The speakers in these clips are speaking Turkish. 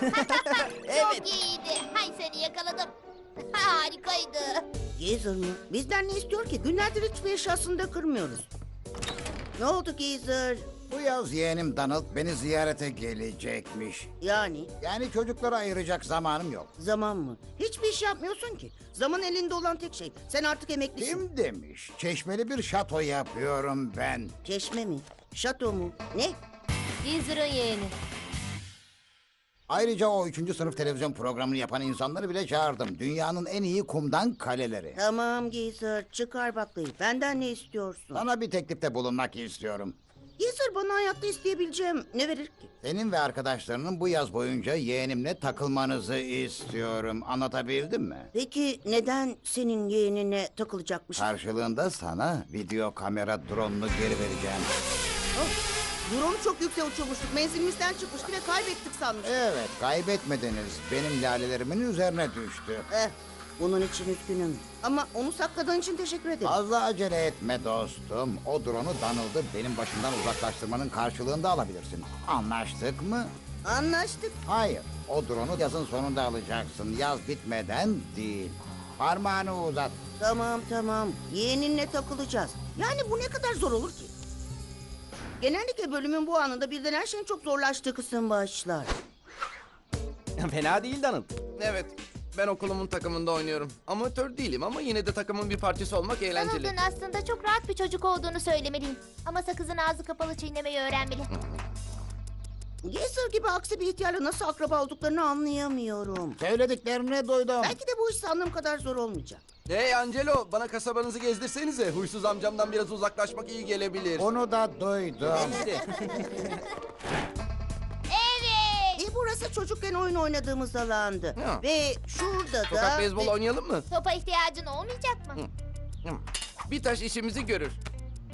Çok iyiydi. Hay seni yakaladım. Harikaydı. Geezer mı? Bizden ne istiyor ki? Günlerdir hiçbir eşyasını da kırmıyoruz. Ne oldu Geezer? Bu yaz yeğenim Donald beni ziyarete gelecekmiş. Yani Yani çocuklara ayıracak zamanım yok. zaman mı? Hiçbir iş yapmıyorsun ki. Zaman elinde olan tek şey. Sen artık emeklisin. Kim demiş? Çeşmeli bir şato yapıyorum ben. Çeşme mi? Şato mu? Ne? Gizer'ın yeğeni. Ayrıca o üçüncü sınıf televizyon programını yapan insanları bile çağırdım. Dünyanın en iyi kumdan kaleleri. Tamam Geezer çıkar baklayı. Benden ne istiyorsun? Sana bir teklifte bulunmak istiyorum. Geezer bana hayatta isteyebileceğim ne verir ki? Senin ve arkadaşlarının bu yaz boyunca yeğenimle takılmanızı istiyorum. Anlatabildim mi? Peki neden senin yeğenine takılacakmış? Karşılığında sana video kamera drone'unu geri vereceğim. Oh, drone çok yüksek uçurmuştuk. Menzilimizden çıkmıştı ve kaybettik sanmıştım. Evet, kaybetmediniz. Benim lalelerimin üzerine düştü. Eh, bunun için üzgünüm. Ama onu sakladığın için teşekkür ederim. Fazla acele etme dostum. O drone'u Donald'ı benim başımdan uzaklaştırmanın karşılığında alabilirsin. Anlaştık mı? Anlaştık. Hayır. O drone'u yazın sonunda alacaksın. Yaz bitmeden değil. Parmağını uzat. Tamam tamam. Yeğeninle takılacağız. Yani bu ne kadar zor olur ki? Genellikle bölümün bu anında birden her şeyin çok zorlaştığı kısım başlar. Fena değil Donald. Evet. Ben okulumun takımında oynuyorum. Amatör değilim ama yine de takımın bir parçası olmak eğlenceli. Donald'ın aslında çok rahat bir çocuk olduğunu söylemeliyim. Ama sakızın ağzı kapalı çiğnemeyi öğrenmeli. Gezer gibi aksi bir ihtiyarla nasıl akraba olduklarını anlayamıyorum. Söylediklerini duydum. Belki de bu iş sandığım kadar zor olmayacak. Hey Angelo, bana kasabanızı gezdirsenize. Huysuz amcamdan biraz uzaklaşmak iyi gelebilir. Onu da duydum. Evet. E burası çocukken oyun oynadığımız alandı. Ya. Ve şurada da... Sokak beyzbol oynayalım mı? Topa ihtiyacın olmayacak mı? Bir taş işimizi görür.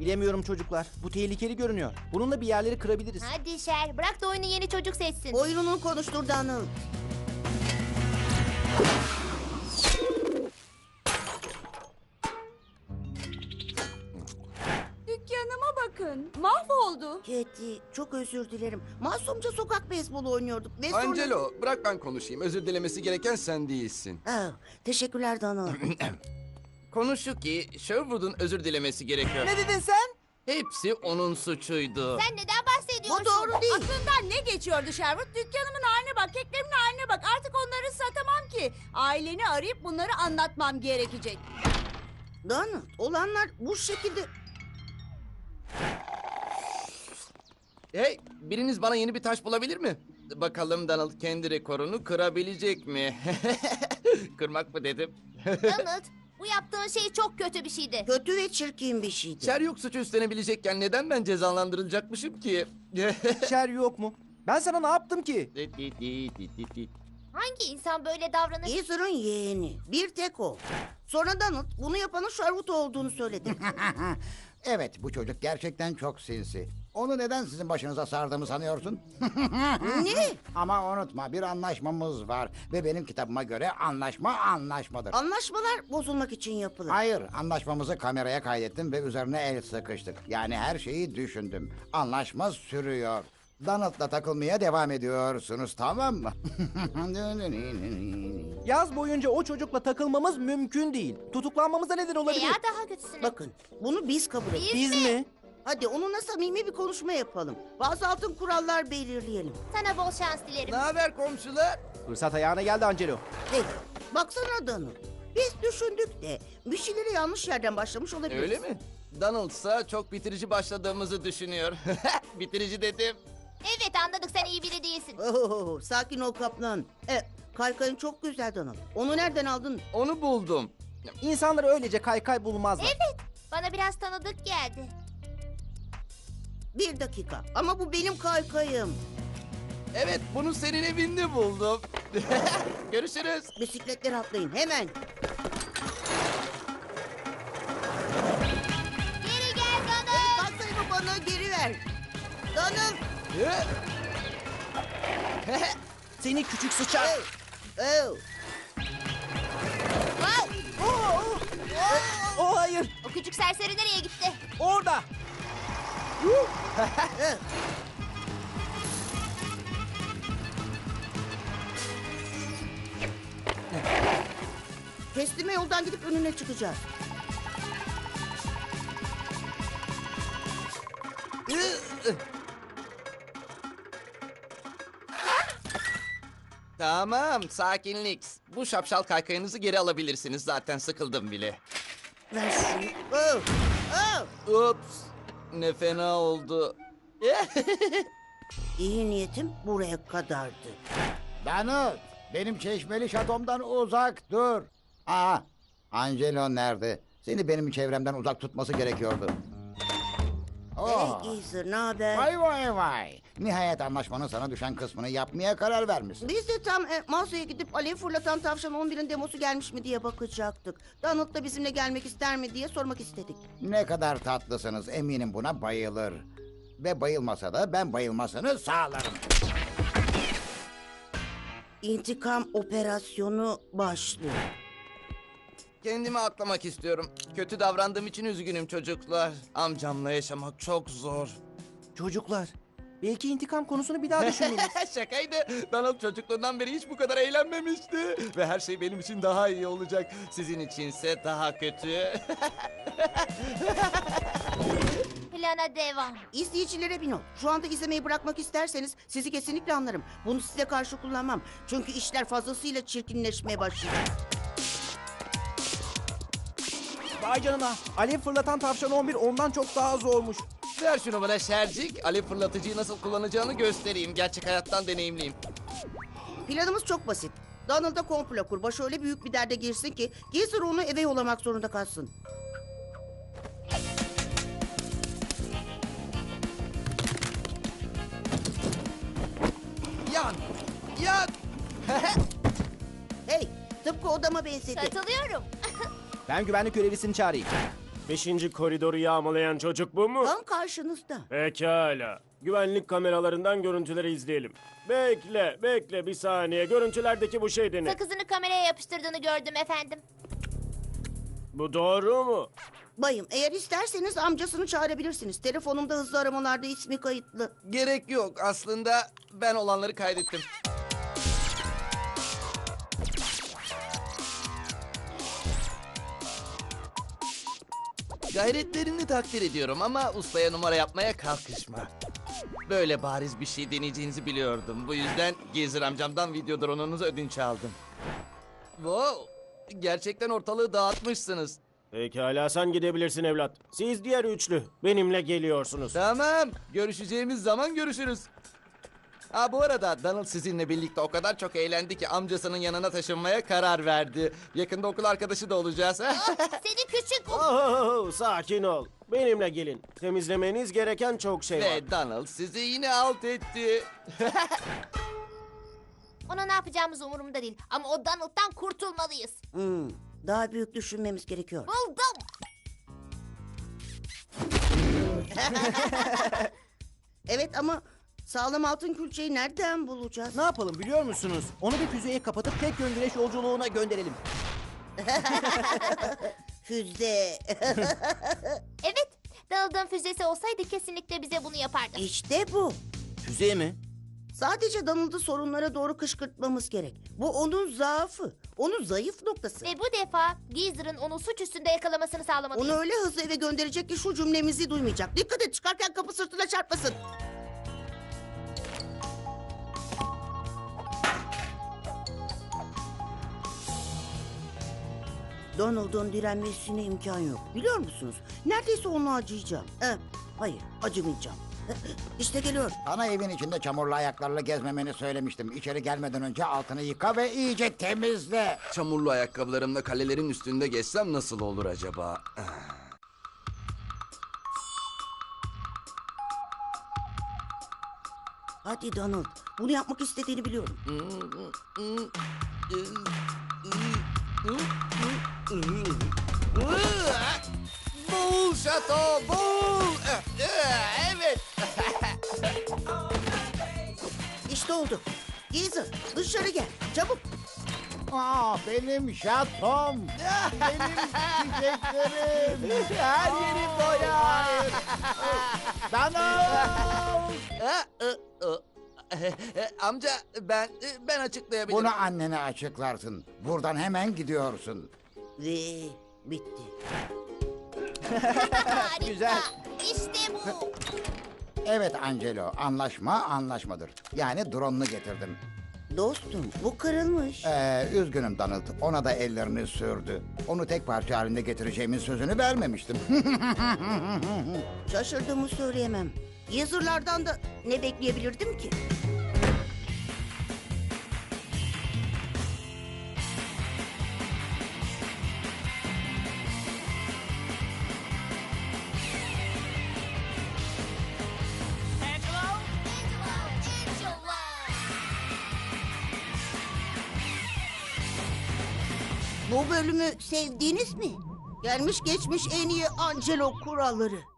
Bilemiyorum çocuklar. Bu tehlikeli görünüyor. Bununla bir yerleri kırabiliriz. Hadi Şer, bırak da oyunu yeni çocuk seçsin. Oyununu konuştur Donald. Dükkanıma bakın. Mahvoldu. Keti çok özür dilerim. Masumca sokak beyzbolu oynuyorduk ve sonra... Angelo, bırak ben konuşayım. Özür dilemesi gereken sen değilsin. Ah, teşekkürler Donald. Konu şu ki, Sherwood'un özür dilemesi gerekiyor. Ne dedin sen? Hepsi onun suçuydu. Sen neden bahsediyorsun? Bu doğru değil. Aklından ne geçiyordu Sherwood? Dükkanımın haline bak, keklerimin haline bak. Artık onları satamam ki. Aileni arayıp bunları anlatmam gerekecek. Donald olanlar bu şekilde... Hey, biriniz bana yeni bir taş bulabilir mi? Bakalım Donald kendi rekorunu kırabilecek mi? Kırmak mı dedim? Donald, bu yaptığın şey çok kötü bir şeydi. Kötü ve çirkin bir şeydi. Sherlock suçu üstlenebilecekken neden ben cezalandırılacakmışım ki? Şer yok mu? Ben sana ne yaptım ki? Hangi insan böyle davranır? Gezer'ın yeğeni. Bir tek o. Sonra Donald bunu yapanın Sherwood olduğunu söyledi. evet, bu çocuk gerçekten çok sinsi. Onu neden sizin başınıza sardığımı sanıyorsun? ne? Ama unutma bir anlaşmamız var ve benim kitabıma göre anlaşma anlaşmadır. Anlaşmalar bozulmak için yapılır. Hayır, anlaşmamızı kameraya kaydettim ve üzerine el sıkıştık. Yani her şeyi düşündüm. Anlaşma sürüyor. Donald'la takılmaya devam ediyorsunuz, tamam mı? Yaz boyunca o çocukla takılmamız mümkün değil. Tutuklanmamıza neden olabilir. Veya daha kötüsüne. Bakın bunu biz kabul ettik. Biz Biz mi? Hadi onunla samimi bir konuşma yapalım. Bazı altın kurallar belirleyelim. Sana bol şans dilerim. ne haber komşular? Fırsat ayağına geldi Angelo. Hey, baksana Donald. Biz düşündük de bir şeyleri yanlış yerden başlamış olabiliriz. Öyle mi? Donald'sa çok bitirici başladığımızı düşünüyor. bitirici dedim. Evet anladık sen iyi biri değilsin. Oh, sakin ol kaplan. E, kaykayın çok güzel Donald. Onu nereden aldın? Onu buldum. İnsanlar öylece kaykay bulmazlar. Evet, bana biraz tanıdık geldi. Bir dakika. Ama bu benim kaykayım. Evet, bunu senin evinde buldum. Görüşürüz. Bisikletleri atlayın hemen. Geri gel Donald. Kaykayımı bana geri ver. Donald. Seni küçük sıçar. Hey. Oh. Wow, Oh hayır. o küçük serseri nereye gitti? Orada. Teslime yoldan gidip önüne çıkacağız. Tamam, sakinlik. Bu şapşal kaykayınızı geri alabilirsiniz. Zaten sıkıldım bile. Ver şunu. Oh! Oh! Ups ne fena oldu. İyi niyetim buraya kadardı. Donald, benim çeşmeli şatomdan uzak dur. Aa, Angelo nerede? Seni benim çevremden uzak tutması gerekiyordu. Oh. Hey Geezer ne haber? Vay vay vay. Nihayet anlaşmanın sana düşen kısmını yapmaya karar vermişsin. Biz de tam e, mağazaya gidip alev fırlatan tavşan 11'in demosu gelmiş mi diye bakacaktık. Donald da bizimle gelmek ister mi diye sormak istedik. Ne kadar tatlısınız eminim buna bayılır. Ve bayılmasa da ben bayılmasını sağlarım. İntikam operasyonu başlıyor. Kendimi aklamak istiyorum. Kötü davrandığım için üzgünüm çocuklar. Amcamla yaşamak çok zor. Çocuklar, belki intikam konusunu bir daha düşünmeliyiz. Şakaydı. Donald çocukluğundan beri hiç bu kadar eğlenmemişti. Ve her şey benim için daha iyi olacak. Sizin içinse daha kötü. Plana devam. İzleyicilere bir not. Şu anda izlemeyi bırakmak isterseniz sizi kesinlikle anlarım. Bunu size karşı kullanmam. Çünkü işler fazlasıyla çirkinleşmeye başlayacak. Vay canına, alev fırlatan tavşan 11 ondan çok daha zormuş. Ver şunu bana Şercik. Alev fırlatıcıyı nasıl kullanacağını göstereyim. Gerçek hayattan deneyimliyim. Planımız çok basit. Donald'a komplo kur. Başı öyle büyük bir derde girsin ki Geezer onu eve yollamak zorunda kalsın. Yan! Yan! Hey, tıpkı odama benzedi. Katılıyorum. Ben güvenlik görevlisini çağırayım. Beşinci koridoru yağmalayan çocuk bu mu? Tam karşınızda. Pekala. Güvenlik kameralarından görüntüleri izleyelim. Bekle, bekle bir saniye. Görüntülerdeki bu şey de ne? Sakızını kameraya yapıştırdığını gördüm efendim. Bu doğru mu? Bayım, eğer isterseniz amcasını çağırabilirsiniz. Telefonumda hızlı aramalarda ismi kayıtlı. Gerek yok. Aslında ben olanları kaydettim. Gayretlerini takdir ediyorum ama ustaya numara yapmaya kalkışma. Böyle bariz bir şey deneyeceğinizi biliyordum. Bu yüzden Gezer amcamdan video drone'unuzu ödünç aldım. Wow! Gerçekten ortalığı dağıtmışsınız. Pekala sen gidebilirsin evlat. Siz diğer üçlü benimle geliyorsunuz. Tamam. Görüşeceğimiz zaman görüşürüz. Ha bu arada Donald sizinle birlikte o kadar çok eğlendi ki amcasının yanına taşınmaya karar verdi. Yakında okul arkadaşı da olacağız. Seni küçük... Oh, sakin ol. Benimle gelin. Temizlemeniz gereken çok şey var. Ve Donald sizi yine alt etti. Ona ne yapacağımız umurumda değil. Ama o Donald'dan kurtulmalıyız. Hmm, daha büyük düşünmemiz gerekiyor. Buldum. Evet ama sağlam altın külçeyi nereden bulacağız? Ne yapalım biliyor musunuz? Onu bir füzeye kapatıp tek yön güneş yolculuğuna gönderelim. Füze. Evet. Donald'ın füzesi olsaydı kesinlikle bize bunu yapardı. işte bu. Füzeye mi? Sadece Donald'ı sorunlara doğru kışkırtmamız gerek. Bu onun zaafı. Onun zayıf noktası. Ve bu defa Geezer'ın onu suç üstünde yakalamasını sağlamalıyız. Onu öyle hızlı eve gönderecek ki şu cümlemizi duymayacak. Dikkat et çıkarken kapı sırtına çarpmasın. Donald'ın direnmesine imkan yok. Biliyor musunuz? Neredeyse onu acıyacağım. Eh, hayır, acımayacağım. işte geliyor. Sana evin içinde çamurlu ayaklarla gezmemeni söylemiştim. İçeri gelmeden önce altını yıka ve iyice temizle. Çamurlu ayakkabılarımla kalelerin üstünde geçsem nasıl olur acaba? Hadi Donald. Bunu yapmak istediğini biliyorum. Şato bul. Evet. İşte oldu. Geezer dışarı gel. Çabuk. Aa, benim şatom. benim çiçeklerim. Her yerim boya. Donald. Amca ben ben açıklayabilirim. Bunu annene açıklarsın. Buradan hemen gidiyorsun. Ve bitti. Harika. Güzel. İşte bu. Evet Angelo, anlaşma anlaşmadır. Yani drone'unu getirdim. Dostum bu kırılmış. Ee, üzgünüm Donald, ona da ellerini sürdü. Onu tek parça halinde getireceğimin sözünü vermemiştim. Şaşırdığımı söyleyemem. Yazırlardan da ne bekleyebilirdim ki? Bu bölümü sevdiniz mi? Gelmiş geçmiş en iyi Angelo kuralları.